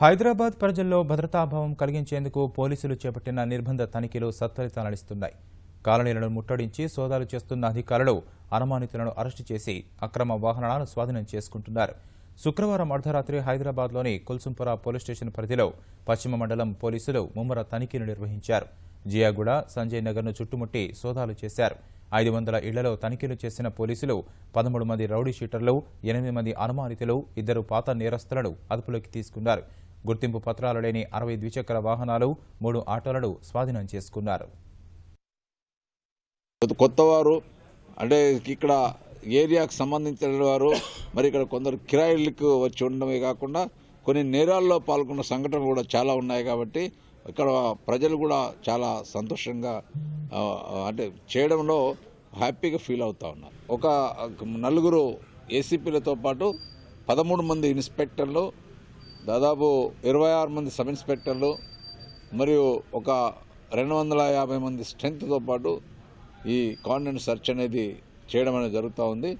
హైదరాబాద్ ప్రజల్లో భద్రతాభావం కలిగించేందుకు పోలీసులు చేపట్టిన నిర్బంధ తనిఖీలు సత్ఫలితాలనిస్తున్నాయి. కాలనీలను ముట్టడించి సోదాలు చేస్తున్న అధికారులు అనుమానితులను అరెస్టు చేసి అక్రమ వాహనాలను స్వాధీనం చేసుకుంటున్నారు. శుక్రవారం అర్ధరాత్రి హైదరాబాద్లోని కుల్సుంపుర పోలీస్ స్టేషన్ పరిధిలో పశ్చిమ మండలం పోలీసులు ముమ్మర తనిఖీలు నిర్వహించారు. జియాగూడ సంజయ్ నగర్ను చుట్టుముట్టి సోదాలు చేశారు. ఐదు వందల ఇళ్ళలో తనిఖీలు చేసిన పోలీసులు పదమూడు మంది రౌడీ షీటర్లు ఎనిమిది మంది అనుమానితులు ఇద్దరు పాత నేరస్తులను అదుపులోకి తీసుకున్నారు. గుర్తింపు పత్రాలు లేని అరవై ద్విచక్ర వాహనాలు మూడు ఆటోలను స్వాధీనం చేసుకున్నారు. కొత్తవారు అంటే ఇక్కడ ఏరియాకు సంబంధించిన వారు మరి ఇక్కడ కొందరు కిరాయిలకు వచ్చి ఉండడమే కాకుండా కొన్ని నేరాల్లో పాల్గొన్న సంఘటనలు కూడా చాలా ఉన్నాయి కాబట్టి ఇక్కడ ప్రజలు కూడా చాలా సంతోషంగా అంటే చేయడంలో హ్యాపీగా ఫీల్ అవుతా ఉన్నారు. ఒక నలుగురు ఏసీపీలతో పాటు పదమూడు మంది ఇన్స్పెక్టర్లు దాదాపు ఇరవై ఆరు మంది సబ్ ఇన్స్పెక్టర్లు మరియు ఒక రెండు వందల యాభై మంది స్ట్రెంగ్త్తో పాటు ఈ కాండెంట్ సెర్చ్ అనేది చేయడం అనేది జరుగుతూ ఉంది.